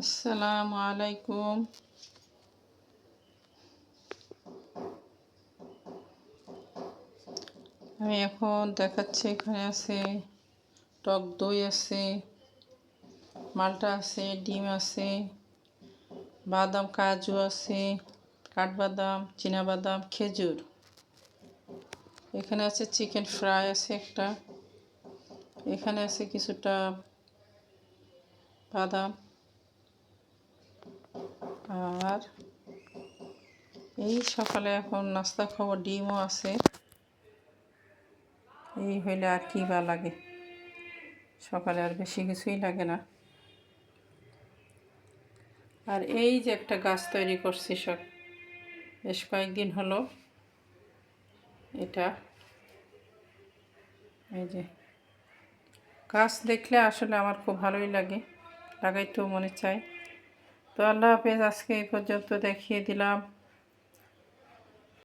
আসসালামু আলাইকুম। আমি এখন দেখাচ্ছি, এখানে আছে, টক দই আছে, মালটা আছে, ডিম আছে, বাদাম, কাজু আছে, কাঠবাদাম বাদাম খেজুর। এখানে আছে চিকেন ফ্রাই আছে একটা। এখানে আছে কিছুটা বাদাম। আর এই সকালে এখন নাস্তা খাব, ডিমও আছে। এই হইলে আর কি বা লাগে? সকালে আর বেশি কিছুই লাগে না। আর এই যে একটা গাছ তৈরি করছি সব, বেশ কয়েকদিন হলো। এটা এই যে গাছ দেখলে আসলে আমার খুব ভালোই লাগে, লাগাইতেও মনে চায়। তো আল্লাহ হাফেজ আজকে এই পর্যন্ত দেখিয়ে দিলাম।